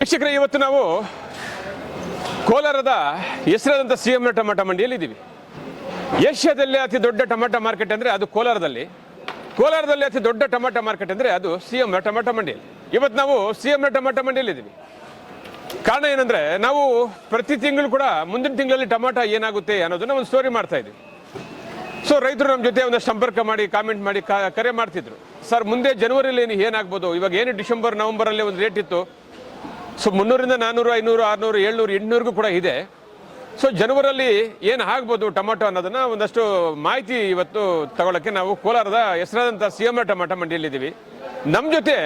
ವೀಕ್ಷಕರೇ, ಇವತ್ತು ನಾವು ಕೋಲಾರದ ಹೆಸರಾದಂಥ ಸಿ ಎಂ ಟೊಮಾಟೊ ಮಂಡಿಯಲ್ಲಿ ಇದ್ದೀವಿ. ಏಷ್ಯಾದಲ್ಲಿ ಅತಿ ದೊಡ್ಡ ಟೊಮಾಟೊ ಮಾರ್ಕೆಟ್ ಅಂದರೆ ಅದು ಕೋಲಾರದಲ್ಲಿ. ಕೋಲಾರದಲ್ಲಿ ಅತಿ ದೊಡ್ಡ ಟೊಮಾಟೊ ಮಾರ್ಕೆಟ್ ಅಂದರೆ ಅದು ಸಿ ಎಂ ಟೊಮಾಟೊ ಮಂಡಿಯಲ್ಲಿ. ಇವತ್ತು ನಾವು ಸಿ ಎಂ ಟೊಮಾಟೊ ಮಂಡಿಯಲ್ಲಿ ಇದ್ದೀವಿ. ಕಾರಣ ಏನಂದರೆ, ನಾವು ಪ್ರತಿ ತಿಂಗಳು ಕೂಡ ಮುಂದಿನ ತಿಂಗಳಲ್ಲಿ ಟೊಮಾಟೊ ಏನಾಗುತ್ತೆ ಅನ್ನೋದನ್ನ ಒಂದು ಸ್ಟೋರಿ ಮಾಡ್ತಾ ಇದ್ದೀವಿ. ಸೊ ರೈತರು ನಮ್ಮ ಜೊತೆ ಒಂದು ಸಂಪರ್ಕ ಮಾಡಿ ಕಾಮೆಂಟ್ ಮಾಡಿ ಕರೆ ಮಾಡ್ತಿದ್ರು. ಸರ್ ಮುಂದೆ ಜನವರಿಲಿ ಏನು ಏನಾಗ್ಬೋದು? ಇವಾಗ ಏನು ಡಿಸೆಂಬರ್ ನವಂಬರಲ್ಲಿ ಒಂದು ರೇಟ್ ಇತ್ತು? ಸೊ ಮುನ್ನೂರಿಂದ ನಾನ್ನೂರು ಐನೂರು, ಆರುನೂರು, ಏಳ್ನೂರು, ಎಂಟುನೂರಿಗೂ ಕೂಡ ಇದೆ. ಸೊ ಜನವರಲ್ಲಿ ಏನು ಆಗ್ಬೋದು ಟೊಮಾಟೊ ಅನ್ನೋದನ್ನ ಒಂದಷ್ಟು ಮಾಹಿತಿ ಇವತ್ತು ತಗೊಳ್ಳೋಕ್ಕೆ ನಾವು ಕೋಲಾರದ ಹೆಸರಾದಂಥ ಸಿ ಎಂ ಟೊಮಾಟೊ ಮಂಡಿಯಲ್ಲಿದ್ದೀವಿ. ನಮ್ಮ ಜೊತೆ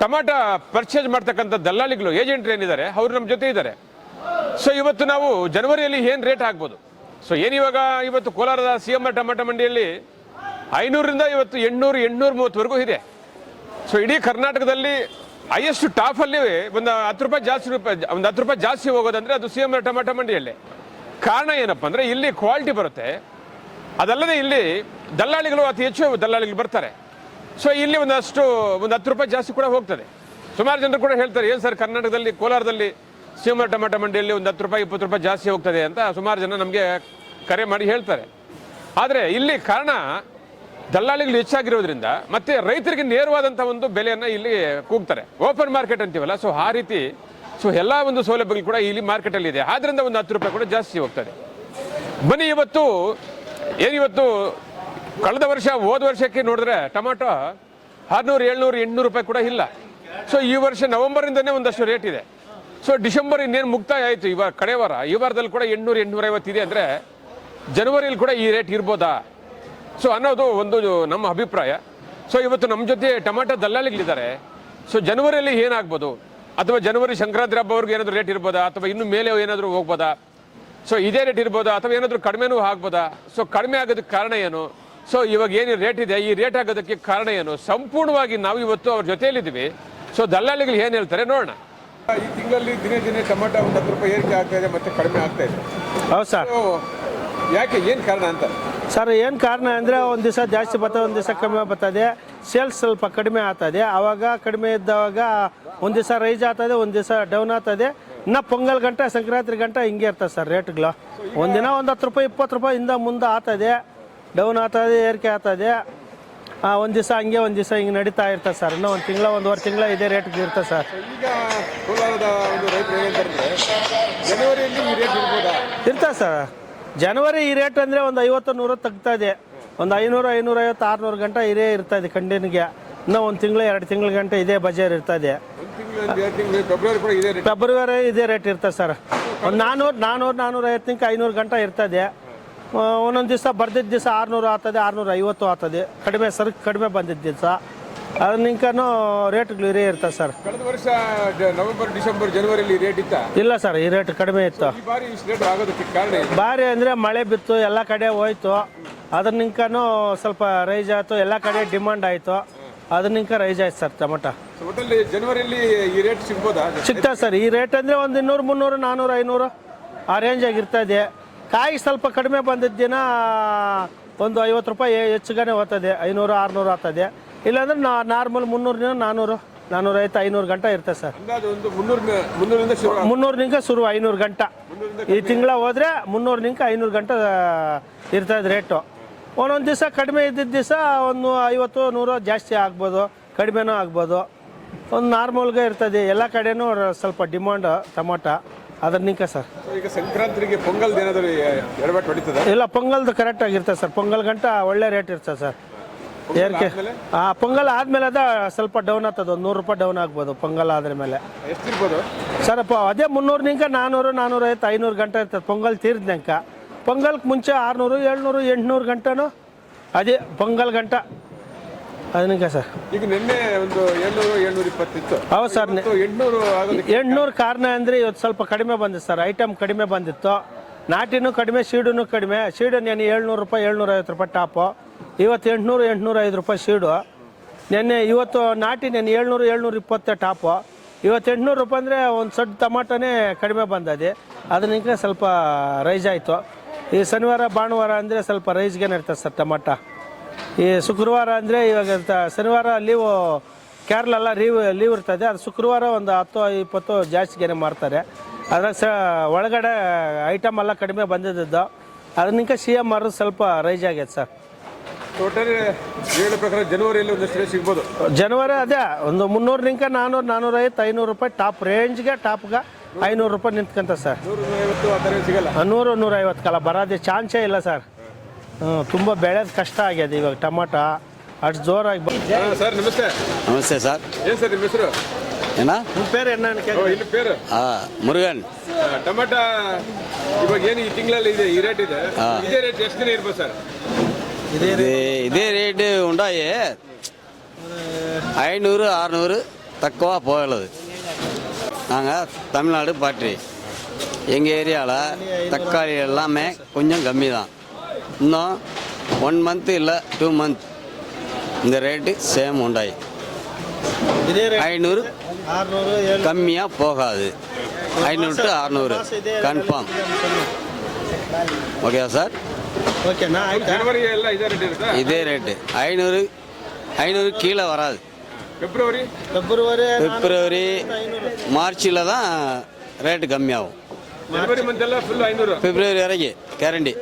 ಟೊಮಾಟೊ ಪರ್ಚೇಸ್ ಮಾಡ್ತಕ್ಕಂಥ ದಲ್ಲಾಳಿಗಳು ಏಜೆಂಟ್ರು ಏನಿದ್ದಾರೆ ಅವರು ನಮ್ಮ ಜೊತೆ ಇದ್ದಾರೆ ಸೊ ಇವತ್ತು ನಾವು ಜನವರಿಯಲ್ಲಿ ಏನು ರೇಟ್ ಆಗ್ಬೋದು? ಸೊ ಏನು ಇವಾಗ ಇವತ್ತು ಕೋಲಾರದ ಸಿ ಎಂ ಟೊಮಾಟೊ ಮಂಡಿಯಲ್ಲಿ ಐನೂರಿಂದ ಇವತ್ತು ಎಂಟುನೂರು ಎಂಟುನೂರು ಮೂವತ್ತವರೆಗೂ ಇದೆ. ಸೊ ಇಡೀ ಕರ್ನಾಟಕದಲ್ಲಿ ಹೈಯೆಸ್ಟ್ ಅಲ್ಲಿ ಒಂದು ಹತ್ತು ರೂಪಾಯಿ ಜಾಸ್ತಿ ರೂಪಾಯಿ, ಒಂದು ಹತ್ತು ರೂಪಾಯಿ ಜಾಸ್ತಿ ಹೋಗೋದಂದ್ರೆ ಅದು ಸಿ ಎಂ ಟೊಮಾಟೊ ಮಂಡಿಯಲ್ಲಿ. ಕಾರಣ ಏನಪ್ಪ ಅಂದರೆ ಇಲ್ಲಿ ಕ್ವಾಲಿಟಿ ಬರುತ್ತೆ. ಅದಲ್ಲದೆ ಇಲ್ಲಿ ದಲ್ಲಾಳಿಗಳು ಅತಿ ಹೆಚ್ಚು ದಲ್ಲಾಳಿಗಳು ಬರ್ತಾರೆ. ಸೊ ಇಲ್ಲಿ ಒಂದಷ್ಟು, ಒಂದು ಹತ್ತು ರೂಪಾಯಿ ಜಾಸ್ತಿ ಕೂಡ ಹೋಗ್ತದೆ. ಸುಮಾರು ಜನರು ಕೂಡ ಹೇಳ್ತಾರೆ, ಏನು ಸರ್ ಕರ್ನಾಟಕದಲ್ಲಿ, ಕೋಲಾರದಲ್ಲಿ ಸಿ ಎಂ ಟೊಮಾಟೊ ಮಂಡಿಯಲ್ಲಿ ಒಂದು ಹತ್ತು ರೂಪಾಯಿ, ಇಪ್ಪತ್ತು ರೂಪಾಯಿ ಜಾಸ್ತಿ ಹೋಗ್ತದೆ ಅಂತ ಸುಮಾರು ಜನ ನಮಗೆ ಕರೆ ಮಾಡಿ ಹೇಳ್ತಾರೆ. ಆದರೆ ಇಲ್ಲಿ ಕಾರಣ ದಲ್ಲಾಳಿಗಳು ಹೆಚ್ಚಾಗಿರೋದ್ರಿಂದ ಮತ್ತೆ ರೈತರಿಗೆ ನೇರವಾದಂಥ ಒಂದು ಬೆಲೆಯನ್ನು ಇಲ್ಲಿ ಕೂಗ್ತಾರೆ. ಓಪನ್ ಮಾರ್ಕೆಟ್ ಅಂತೀವಲ್ಲ ಸೊ ಆ ರೀತಿ ಸೊ ಎಲ್ಲ ಒಂದು ಸೌಲಭ್ಯಗಳು ಕೂಡ ಇಲ್ಲಿ ಮಾರ್ಕೆಟಲ್ಲಿ ಇದೆ. ಆದ್ರಿಂದ ಒಂದು ಹತ್ತು ರೂಪಾಯಿ ಕೂಡ ಜಾಸ್ತಿ ಹೋಗ್ತದೆ. ಬನ್ನಿ, ಇವತ್ತು ಏನಿವತ್ತು ಕಳೆದ ವರ್ಷ, ಹೋದ ವರ್ಷಕ್ಕೆ ನೋಡಿದ್ರೆ ಟೊಮಾಟೊ ಆರುನೂರು, ಏಳ್ನೂರು, ಎಂಟುನೂರು ರೂಪಾಯಿ ಕೂಡ ಇಲ್ಲ. ಸೊ ಈ ವರ್ಷ ನವೆಂಬರಿಂದನೇ ಒಂದಷ್ಟು ರೇಟ್ ಇದೆ. ಸೊ ಡಿಸೆಂಬರ್ ಇನ್ನೇನು ಮುಕ್ತಾಯ ಆಯಿತು ಇವಾಗ ಕಡೆ ವಾರ. ಈ ವಾರದಲ್ಲಿ ಕೂಡ ಎಂಟುನೂರು ಎಂಟುನೂರ ಇದೆ ಅಂದರೆ, ಜನವರಿಯಲ್ಲಿ ಕೂಡ ಈ ರೇಟ್ ಇರ್ಬೋದಾ? ಸೊ ಅನ್ನೋದು ಒಂದು ನಮ್ಮ ಅಭಿಪ್ರಾಯ. ಸೊ ಇವತ್ತು ನಮ್ಮ ಜೊತೆ ಟೊಮಾಟೊ ದಲ್ಲಾಳಿಗಳಿದ್ದಾರೆ. ಸೊ ಜನವರಿಯಲ್ಲಿ ಏನಾಗ್ಬೋದು? ಅಥವಾ ಜನವರಿ ಸಂಕ್ರಾಂತಿ ಹಬ್ಬವರೆಗೂ ಏನಾದರೂ ರೇಟ್ ಇರ್ಬೋದಾ? ಅಥವಾ ಇನ್ನು ಮೇಲೆ ಏನಾದರೂ ಹೋಗ್ಬೋದಾ? ಸೊ ಇದೇ ರೇಟ್ ಇರ್ಬೋದಾ? ಅಥವಾ ಏನಾದರೂ ಕಡಿಮೆನೂ ಆಗ್ಬೋದಾ? ಸೊ ಕಡಿಮೆ ಆಗೋದಕ್ಕೆ ಕಾರಣ ಏನು? ಸೊ ಇವಾಗ ಏನು ರೇಟ್ ಇದೆ? ಈ ರೇಟ್ ಆಗೋದಕ್ಕೆ ಕಾರಣ ಏನು? ಸಂಪೂರ್ಣವಾಗಿ ನಾವು ಇವತ್ತು ಅವ್ರ ಜೊತೆಯಲ್ಲಿದ್ದೀವಿ. ಸೊ ದಲ್ಲಾಳಿಗಳು ಏನು ಹೇಳ್ತಾರೆ ನೋಡೋಣ. ಈ ತಿಂಗಳಲ್ಲಿ ದಿನೇ ದಿನೇ ಟೊಮೆಟೊ ಒಂದು ಹತ್ತು ರೂಪಾಯಿ ಏರಿಕೆ ಆಗ್ತಾ ಇದೆ ಮತ್ತೆ ಕಡಿಮೆ ಆಗ್ತಾ ಇದೆ. ಹೌದು ಸರ್. ಯಾಕೆ? ಏನು ಕಾರಣ ಅಂತ? ಸರ್ ಏನು ಕಾರಣ ಅಂದರೆ ಒಂದು ದಿವಸ ಜಾಸ್ತಿ ಬರ್ತದೆ ಒಂದು ದಿವಸ ಕಡಿಮೆ ಬರ್ತದೆ. ಸೇಲ್ಸ್ ಸ್ವಲ್ಪ ಕಡಿಮೆ ಆಗ್ತದೆ. ಆವಾಗ ಕಡಿಮೆ ಇದ್ದವಾಗ ಒಂದು ದಿವಸ ರೈಸ್ ಆಗ್ತದೆ ಒಂದು ದಿವಸ ಡೌನ್ ಆಗ್ತದೆ. ಇನ್ನು ಪೊಂಗಲ್ ಗಂಟೆ ಸಂಕ್ರಾಂತಿ ಗಂಟೆ ಹಿಂಗೆ ಇರ್ತದೆ ಸರ್ ರೇಟ್ಗಳು ಒಂದಿನ ಒಂದು ಹತ್ತು ರೂಪಾಯಿ ಇಪ್ಪತ್ತು ರೂಪಾಯಿ ಹಿಂದೆ ಮುಂದೆ ಆಗ್ತದೆ. ಡೌನ್ ಆಗ್ತದೆ ಏರಿಕೆ ಆಗ್ತದೆ. ಒಂದು ದಿವಸ ಹಂಗೆ ಒಂದು ದಿವಸ ಹಿಂಗೆ ನಡೀತಾ ಇರ್ತದೆ ಸರ್. ಇನ್ನೂ ಒಂದು ತಿಂಗಳ ಒಂದುವರೆ ತಿಂಗಳ ಇದೇ ರೇಟ್ ಇರ್ತದೆ ಸರ್. ಇರ್ತದೆ ಸರ್. ಜನವರಿ ಈ ರೇಟ್ ಅಂದರೆ ಒಂದು ಐವತ್ತು ನೂರು ತೆಗ್ತಾ ಇದೆ. ಒಂದು ಐನೂರು ಐನೂರ ಐವತ್ತು ಆರುನೂರು ಗಂಟೆ ಇದೇ ಇರ್ತಾ ಇದೆ ಕಂಡಿನಿಗೆ ಇನ್ನೂ ಒಂದು ತಿಂಗಳು ಎರಡು ತಿಂಗಳ ಗಂಟೆ ಇದೇ ಬಜಾರ್ ಇರ್ತಾ ಇದೆ. ಫೆಬ್ರವರಿ ಇದೇ ರೇಟ್ ಫೆಬ್ರವರಿ ಇದೇ ರೇಟ್ ಇರ್ತದೆ ಸರ್ ಒಂದು ನಾನ್ನೂರು ನಾನ್ನೂರು ನಾನ್ನೂರ ಐವತ್ತು ತನಕ ಐನೂರು ಗಂಟೆ ಇರ್ತದೆ ಒಂದೊಂದು ದಿವಸ ಬರ್ದಿದ್ದ ದಿವಸ ಆರುನೂರು ಆಗ್ತದೆ ಆರುನೂರ ಐವತ್ತು ಆಗ್ತದೆ. ಕಡಿಮೆ ಸರಕು ಕಡಿಮೆ ಬಂದಿದ್ದ ದಿವಸ. ಅದನ್ನಿಂಕನೂ ರೇಟ್ಗಳು ಇರೇ ಇರ್ತದೆ ಸರ್ ಕಳೆದ ವರ್ಷ ಜ- ನವೆಂಬರ್ ಡಿಸೆಂಬರ್ ಜನವರಿಯಲ್ಲಿ ರೇಟ್ ಇತ್ತ? ಇಲ್ಲ ಸರ್ ಈ ರೇಟ್ ಕಡಿಮೆ ಇತ್ತು. ಈ ಬಾರಿ ಇಷ್ಟು ರೇಟ್ ಆಗೋದಕ್ಕೆ ಕಾರಣ ಏನು? ಭಾರಿ ಅಂದರೆ ಮಳೆ ಬಿತ್ತು ಎಲ್ಲ ಕಡೆ ಹೋಯ್ತು. ಅದ್ರ ನಿಂಕನು ಸ್ವಲ್ಪ ರೈಸ್ ಆಯಿತು ಎಲ್ಲ ಕಡೆ ಡಿಮಾಂಡ್ ಆಯಿತು. ಅದ್ರ ನಿಂಕ ರೈಸ್ ಆಯ್ತು ಸರ್ ಟೊಮಟ. ಒಟ್ಟಲ್ಲಿ ಜನವರಿಯಲ್ಲಿ ಈ ರೇಟ್ ಸಿಗ್ಬೋದಾ? ಸಿಗ್ತದೆ ಸರ್ ಈ ರೇಟ್ ಅಂದರೆ ಒಂದು ಇನ್ನೂರು ಮುನ್ನೂರು ನಾನೂರು ಐನೂರು ಆ ರೇಂಜಾಗಿ ಇದೆ. ಕಾಯಿ ಸ್ವಲ್ಪ ಕಡಿಮೆ ಬಂದಿದ್ದ ದಿನ ಒಂದು ಐವತ್ತು ರೂಪಾಯಿ ಹೆಚ್ಚುಗಾನೆ ಹೋಗ್ತದೆ ಐನೂರು ಆರುನೂರು ಆಗ್ತದೆ ಇಲ್ಲಾಂದ್ರೆ ನಾ ನಾರ್ಮಲ್ ನಾನೂರು ನಾನ್ನೂರು ಐತೆ ಐನೂರು ಗಂಟೆ ಇರ್ತದೆ ಸರ್. ಅಂದಾಜು ಒಂದು ಮುನ್ನೂರ ಮುನ್ನೂರಿಂದ ಶುರು ಐನೂರು ಗಂಟೆ. ಈ ತಿಂಗಳ ಹೋದ್ರೆ ಮುನ್ನೂರು ನಿಂಕ ಐನೂರು ಗಂಟೆ ಇರ್ತದೆ ರೇಟು. ಒಂದೊಂದು ದಿವಸ ಕಡಿಮೆ ಇದ್ದಿದ್ದ ದಿವಸ ಒಂದು ಐವತ್ತು ನೂರು ಜಾಸ್ತಿ ಆಗ್ಬೋದು ಕಡಿಮೆನೂ ಆಗ್ಬೋದು. ಒಂದು ನಾರ್ಮಲ್ಗೆ ಇರ್ತದೆ. ಎಲ್ಲ ಕಡೆನೂ ಸ್ವಲ್ಪ ಡಿಮಾಂಡ್ ಟೊಮಟ ಅದ್ರ ನಿಂಕ ಸರ್. ಈಗ ಸಂಕ್ರಾಂತಿಗೆ ಪೊಂಗಲ್ ಏನಾದರೂ ಎಡವಟ್ಟು ಹೊಡಿತದ? ಇಲ್ಲ ಪೊಂಗಲ್ದು ಕರೆಕ್ಟ್ ಆಗಿರ್ತದೆ ಸರ್. ಪೊಂಗಲ್ ಗಂಟ ಒಳ್ಳೆ ರೇಟ್ ಇರ್ತದೆ ಸರ್. ಏರಿಕೆ ಹಾಂ ಪೊಂಗಲ್ ಆದಮೇಲೆ ಅದ ಸ್ವಲ್ಪ ಡೌನ್ ಆಗ್ತದೆ ಒಂದು ನೂರು ರೂಪಾಯಿ ಡೌನ್ ಆಗ್ಬೋದು ಪೊಂಗಲ್ ಆದ್ರ ಮೇಲೆ. ಎಷ್ಟಿರ್ಬೋದು? ಸರ್ ಅದೇ ಮುನ್ನೂರು ನಿಂಕ ನಾನ್ನೂರು ನಾನ್ನೂರೈವತ್ತು ಐನೂರು ಗಂಟೆ ಇರ್ತದೆ ಪೊಂಗಲ್ ತೀರ್ದಂಕ ಪೊಂಗಲ್ಗೆ ಮುಂಚೆ ಆರುನೂರು ಏಳ್ನೂರು ಎಂಟುನೂರು ಗಂಟೆನೂ? ಅದೇ ಪೊಂಗಲ್ ಗಂಟ. ಅದನಕ ಸರ್. ಈಗ ನಿನ್ನೆ ಒಂದು ಏಳ್ನೂರು ಏಳ್ನೂರ ಇಪ್ಪತ್ತಿತ್ತು ಹೌದು ಸರ್ ಎಂಟುನೂರು ಎಂಟ್ನೂರು ಕಾರಣ ಅಂದರೆ ಇವತ್ತು ಸ್ವಲ್ಪ ಕಡಿಮೆ ಬಂದಿತ್ತು ಸರ್ ಐಟಮ್ ಕಡಿಮೆ ಬಂದಿತ್ತು. ನಾಟಿನೂ ಕಡಿಮೆ ಶೀಡೂ ಕಡಿಮೆ. ಶೀಡು ನೆನೆ ಏಳ್ನೂರು ರೂಪಾಯಿ ಏಳ್ನೂರ ಐವತ್ತು ರೂಪಾಯಿ ಟಾಪು. ಇವತ್ತು ಎಂಟುನೂರು ಎಂಟುನೂರ ಐದು ರೂಪಾಯಿ ಶೀಡು ನೆನ್ನೆ ಇವತ್ತು ನಾಟಿ ನೆನ್ನೆ ಏಳ್ನೂರು, ಏಳ್ನೂರ ಇಪ್ಪತ್ತೇ ಟಾಪು. ಇವತ್ತು ಎಂಟುನೂರು ರೂಪಾಯಿ ಅಂದರೆ ಒಂದು ಸಡ್ ಟಮಾಟೋನೇ ಕಡಿಮೆ ಬಂದದೆ. ಅದರಿಂದ ಸ್ವಲ್ಪ ರೈಸ್ ಆಯಿತು. ಈ ಶನಿವಾರ, ಭಾನುವಾರ ಅಂದರೆ ಸ್ವಲ್ಪ ರೈಸ್ಗೆ ನಡೀತದೆ ಸರ್ ಟಮಾಟ. ಈ ಶುಕ್ರವಾರ ಅಂದರೆ ಇವಾಗ ಶನಿವಾರ ಲೀವು ಕೇರಳ ಎಲ್ಲ ಲೀವ್ ಲೀವ್ ಇರ್ತದೆ. ಅದು ಶುಕ್ರವಾರ ಒಂದು ಹತ್ತು, ಇಪ್ಪತ್ತು ಜಾಸ್ತಿಗೆ ಮಾರ್ತಾರೆ. ಅದ್ರಾಗ ಸ ಒಳಗಡೆ ಐಟಮ್ ಎಲ್ಲ ಕಡಿಮೆ ಬಂದಿದ್ದು ಅದನ್ನ ಸಿ ಎಂ ಆರ್ ಸ್ವಲ್ಪ ರೈಸ್ ಆಗೈತೆ ಸರ್. ಒಟ್ಟಾರೆ ಹೇಳೋ ಪ್ರಕಾರ ಜನವರಿಯಲ್ಲಿ ಒಂದಷ್ಟು ರೇಟ್ ಸಿಗ್ಬೋದು. ಜನವರಿ ಅದೇ ಒಂದು ಮುನ್ನೂರನಿಂಕ ನಾನ್ನೂರು ನಾನ್ನೂರೈವತ್ತು ಐನೂರು ರೂಪಾಯಿ ಟಾಪ್ ರೇಂಜ್ಗೆ ಟಾಪ್ಗೆ ಐನೂರು ರೂಪಾಯಿ ನಿಂತ್ಕಂತ ಸರ್ ನೂರು ಐವತ್ತು ಆ ಥರ ಸಿಗಲ್ಲ. ನೂರು ನೂರೈವತ್ತು ಕಾಲ ಬರೋದೇ ಚಾನ್ಸೇ ಇಲ್ಲ ಸರ್ ಹ್ಞೂ ತುಂಬ ಬೆಳೆಯೋದು ಕಷ್ಟ ಆಗ್ಯದ ಇವಾಗ ಟಮಾಟ ಅಷ್ಟು ಜೋರಾಗಿ ಸರ್ ನಮಸ್ತೆ. ನಮಸ್ತೆ ಸರ್ ಏನು ಸರ್ ನಿಮ್ಮ ಹೆಸರು? ಏನ? ನಿಮ್ಮ ಎನ್ನ ಓ, ಇಲ್ಲಿ ಪೇರು. ಆ, ಮುರುಗನ್. ಟಮಾಟ ಟೊಮಾಟ ಇವಾಗ ಏನು ಈ ತಿಂಗಳಲ್ಲಿ ಇದೆ ಈ ರೇಟ್ ಇದೆ. ಇದೇ ರೇಟ್ ಎಷ್ಟು ದಿನ ಇರ್ಬೋದು ಸರ್ இது இதே ரேட்டு உண்டாயே. ஐநூறு அறநூறு தக்குவா போகலது நாங்கள் தமிழ்நாடு பாட்டி. எங்கள் ஏரியாவில் தக்காளி எல்லாமே கொஞ்சம் கம்மி தான் இன்னும் ஒன் மந்த்து இல்லை டூ மந்த் இந்த ரேட்டு சேம் உண்டாயி. ஐநூறு கம்மியாக போகாது. ஐநூறு டு அறநூறு. கன்ஃபார்ம் ஓகேவா சார்? ஓகேண்ணா இதே ரேட்டு ஐநூறு ஐநூறு கீழே வராது. பிப்ரவரி? பிப்ரவரி பிப்ரவரி மார்ச்சில் தான் ரேட்டு கம்மியாகும். ஐநூறு. பிப்ரவரி வரைக்கும் கேரண்டி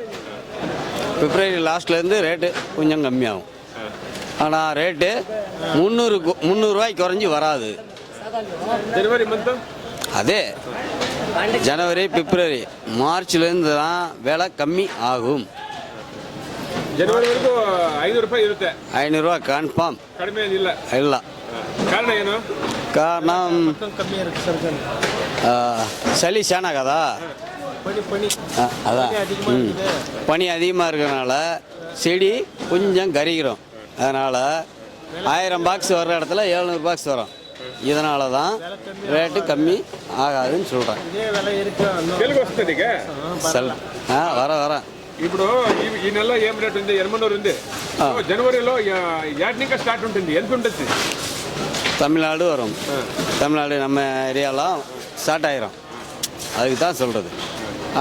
பிப்ரவரி லாஸ்ட்லேருந்து ரேட்டு கொஞ்சம் கம்மியாகும். ஆனால் ரேட்டு முந்நூறு முந்நூறுரூவாய்க்கு குறைஞ்சி வராது. அதே ஜனவரி பிப்ரவரி மார்ச்லேருந்து தான் விலை கம்மி ஆகும். ಜನವರಿವರೆಗೂ ಐನೂರು ರೂಪಾಯಿ ಇರುತ್ತೆ ஐநூறுரூவா கன்ஃபார்ம் ಕಡಿಮೆ ಏನಿಲ್ಲ இல்லை ಕಾರಣ ಏನು காரணம் ಕಮ್ಮಿ ಇರುತ್ತೆ ಸರ್ ஆ, சளி சேனா கதா ಪಣಿ ಪಣಿ ஆ, அதான் ம். பனி அதிகமாக இருக்கிறனால செடி கொஞ்சம் கரிக்கிறோம் அதனால் ஆயிரம் பாக்ஸ் வர்ற இடத்துல எழுநூறு பாக்ஸ் வரும் இதனால தான் ரேட்டு கம்மி ஆகாதுன்னு சொல்கிறேன் ಇದೇ ಬೆಲೆ ఇప్పుడు ఈ నెల ఏం రేట్ ఉంది ఎనమనూరు ఉంది జనవరిలో యాడ్నిక స్టార్ట్ ఉంటుంది ఎంత ఉంటుంది தமிழ்நாடு வரும் தமிழ்நாடு நம்ம ஏரியாலாம் ஸ்டார்ட் ஆயிரும் அதுக்கு தான் சொல்கிறது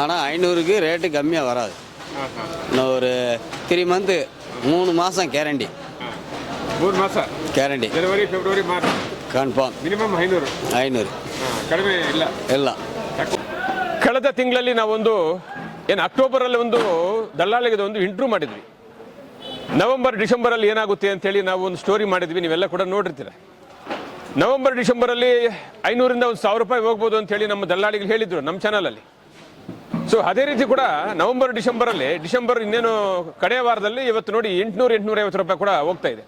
ஆனால் ஐநூறுக்கு ரேட்டு கம்மியாக வராது இன்னும் ஒரு த்ரீ மந்த்து மூணு மாதம் கேரண்டி மூணு மாதம் கேரண்டி ஜனவரி பிப்ரவரி மார்ச் கன்ஃபார்ம் ಮಿನಿಮಮ್ ஐநூறு ಐನೂರು ಕಡಿಮೆ ಇಲ್ಲ ಇಲ್ಲ ಕಳೆದ ತಿಂಗಳಲ್ಲಿ ನಾವೊಂದು ಏನು, ಅಕ್ಟೋಬರಲ್ಲಿ ಒಂದು ದಲ್ಲಾಳಿಗೆ ಒಂದು ಇಂಟ್ರ್ಯೂ ಮಾಡಿದ್ವಿ. ನವೆಂಬರ್, ಡಿಸೆಂಬರಲ್ಲಿ ಏನಾಗುತ್ತೆ ಅಂತೇಳಿ ನಾವು ಒಂದು ಸ್ಟೋರಿ ಮಾಡಿದ್ವಿ, ನೀವೆಲ್ಲ ಕೂಡ ನೋಡಿರ್ತೀರ. ನವೆಂಬರ್, ಡಿಸೆಂಬರಲ್ಲಿ ಐನೂರಿಂದ ಒಂದು ಸಾವಿರ ರೂಪಾಯಿ ಹೋಗ್ಬೋದು ಅಂತೇಳಿ ನಮ್ಮ ದಲ್ಲಾಳಿಗಳು ಹೇಳಿದ್ರು ನಮ್ಮ ಚಾನಲಲ್ಲಿ ಸೊ ಅದೇ ರೀತಿ ಕೂಡ ನವೆಂಬರ್, ಡಿಸೆಂಬರಲ್ಲಿ, ಡಿಸೆಂಬರ್ ಇನ್ನೇನು ಕಡೆಯ ವಾರದಲ್ಲಿ ಇವತ್ತು ನೋಡಿ ಎಂಟುನೂರು ಎಂಟುನೂರ ಐವತ್ತು ರೂಪಾಯಿ ಕೂಡ ಹೋಗ್ತಾ ಇದೆ.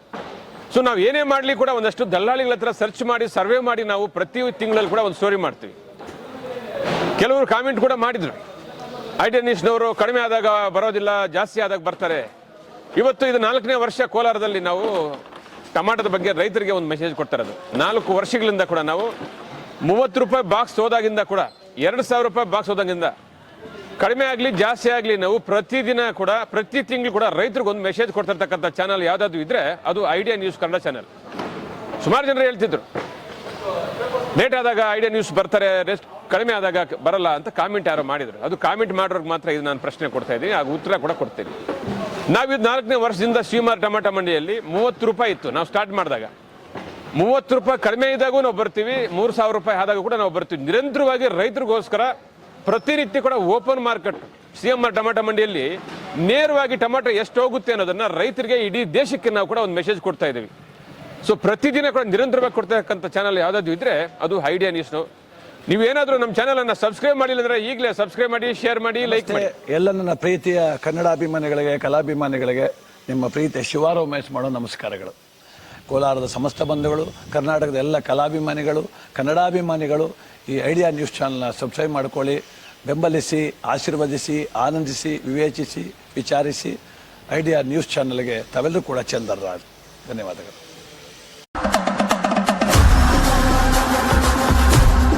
ಸೊ ನಾವು ಏನೇ ಮಾಡಲಿ ಕೂಡ ಒಂದಷ್ಟು ದಲ್ಲಾಳಿಗಳ ಹತ್ರ ಸರ್ಚ್ ಮಾಡಿ ಸರ್ವೆ ಮಾಡಿ ನಾವು ಪ್ರತಿ ತಿಂಗಳಲ್ಲಿ ಕೂಡ ಒಂದು ಸ್ಟೋರಿ ಮಾಡ್ತೀವಿ. ಕೆಲವರು ಕಾಮೆಂಟ್ ಕೂಡ ಮಾಡಿದ್ರು. ಐಡಿಯಾ ನ್ಯೂಸ್ನವರು ಕಡಿಮೆ ಆದಾಗ ಬರೋದಿಲ್ಲ, ಜಾಸ್ತಿ ಆದಾಗ ಬರ್ತಾರೆ. ಇವತ್ತು ಇದು ನಾಲ್ಕನೇ ವರ್ಷ ಕೋಲಾರದಲ್ಲಿ ನಾವು ಟಮಾಟದ ಬಗ್ಗೆ ರೈತರಿಗೆ ಒಂದು ಮೆಸೇಜ್ ಕೊಡ್ತಾರೆ ಇರೋದು ನಾಲ್ಕು ವರ್ಷಗಳಿಂದ ಕೂಡ ನಾವು ಮೂವತ್ತು ರೂಪಾಯಿ ಬಾಕ್ಸ್ ಹೋದಾಗಿಂದ ಕೂಡ, ಎರಡು ಸಾವಿರ ರೂಪಾಯಿ ಬಾಕ್ಸ್ ಹೋದಾಗಿಂದ ಕಡಿಮೆ ಆಗಲಿ, ಜಾಸ್ತಿ ಆಗಲಿ, ನಾವು ಪ್ರತಿದಿನ ಕೂಡ, ಪ್ರತಿ ತಿಂಗಳು ಕೂಡ ರೈತರಿಗೆ ಒಂದು ಮೆಸೇಜ್ ಕೊಡ್ತಿರ್ತಕ್ಕಂಥ ಚಾನಲ್ ಯಾವುದಾದ್ರು ಇದ್ದರೆ ಅದು ಐಡಿಯಾ ನ್ಯೂಸ್ ಕನ್ನಡ ಚಾನಲ್ ಸುಮಾರು ಜನರು ಹೇಳ್ತಿದ್ರು. ಲೇಟ್ ಆದಾಗ ಐಡಿಯಾ ನ್ಯೂಸ್ ಬರ್ತಾರೆ ರೆಸ್ಟ್ ಕಡಿಮೆ ಆದಾಗ ಬರಲ್ಲ ಅಂತ ಕಾಮೆಂಟ್ ಯಾರೋ ಮಾಡಿದ್ರು. ಅದು ಕಾಮೆಂಟ್ ಮಾಡೋರ್ಗೆ ಮಾತ್ರ ಇದು ನಾನು ಪ್ರಶ್ನೆ ಕೊಡ್ತಾ ಇದ್ದೀನಿ ಆಗ ಉತ್ತರ ಕೂಡ ಕೊಡ್ತೀನಿ. ನಾವಿದು ನಾಲ್ಕನೇ ವರ್ಷದಿಂದ ಶ್ರೀಮಾರ್ ಟಮಾಟ ಮಂಡಿಯಲ್ಲಿ ಮೂವತ್ತು ರೂಪಾಯಿ ಇತ್ತು, ನಾವು ಸ್ಟಾರ್ಟ್ ಮಾಡಿದಾಗ. ಮೂವತ್ತು ರೂಪಾಯಿ ಕಡಿಮೆ ಇದ್ದಾಗೂ ನಾವು ಬರ್ತೀವಿ, ಮೂರು ಸಾವಿರ ರೂಪಾಯಿ ಆದಾಗ ಕೂಡ ನಾವು ಬರ್ತೀವಿ. ನಿರಂತರವಾಗಿ ರೈತರಿಗೋಸ್ಕರ ಪ್ರತಿನಿತ್ಯ ಕೂಡ open market C M R tomato ಮಂಡಿಯಲ್ಲಿ ನೇರವಾಗಿ ಟೊಮಾಟೊ ಎಷ್ಟು ಹೋಗುತ್ತೆ ಅನ್ನೋದನ್ನು ರೈತರಿಗೆ ಇಡೀ ದೇಶಕ್ಕೆ ನಾವು ಕೂಡ ಒಂದು ಮೆಸೇಜ್ ಕೊಡ್ತಾ ಇದ್ದೀವಿ ಸೊ ಪ್ರತಿದಿನ ಕೂಡ ನಿರಂತರವಾಗಿ ಕೊಡ್ತಕ್ಕಂಥ ಚಾನಲ್ ಯಾವುದಾದ್ರು ಇದ್ರೆ ಅದು ಐಡಿಯಾ ನ್ಯೂಸ್ನು ನೀವೇನಾದರೂ ನಮ್ಮ ಚಾನಲನ್ನು ಸಬ್ಸ್ಕ್ರೈಬ್ ಮಾಡಿಲ್ಲ ಅಂದ್ರೆ ಈಗಲೇ ಸಬ್ಸ್ಕ್ರೈಬ್ ಮಾಡಿ ಶೇರ್ ಮಾಡಿ ಲೈಕ್ ಮಾಡಿ. ಎಲ್ಲ ನನ್ನ ಪ್ರೀತಿಯ ಕನ್ನಡಾಭಿಮಾನಿಗಳಿಗೆ ಕಲಾಭಿಮಾನಿಗಳಿಗೆ ನಿಮ್ಮ ಪ್ರೀತಿಯ ಶಿವಾರ ಉಮೇಶ್ ಮಾಡೋ ನಮಸ್ಕಾರಗಳು. ಕೋಲಾರದ ಸಮಸ್ತ ಬಂಧುಗಳು ಕರ್ನಾಟಕದ ಎಲ್ಲ ಕಲಾಭಿಮಾನಿಗಳು ಕನ್ನಡಾಭಿಮಾನಿಗಳು ಈ ಐಡಿಯಾ ನ್ಯೂಸ್ ಚಾನಲ್ನ ಸಬ್ಸ್ಕ್ರೈಬ್ ಮಾಡ್ಕೊಳ್ಳಿ. ಬೆಂಬಲಿಸಿ ಆಶೀರ್ವದಿಸಿ ಆನಂದಿಸಿ ವಿವೇಚಿಸಿ ವಿಚಾರಿಸಿ ಐಡಿಯಾ ನ್ಯೂಸ್ ಚಾನಲ್ಗೆ ತಾವೆಲ್ಲರೂ ಕೂಡ ಚಂದರ್ರಾಜ್ ಧನ್ಯವಾದಗಳು.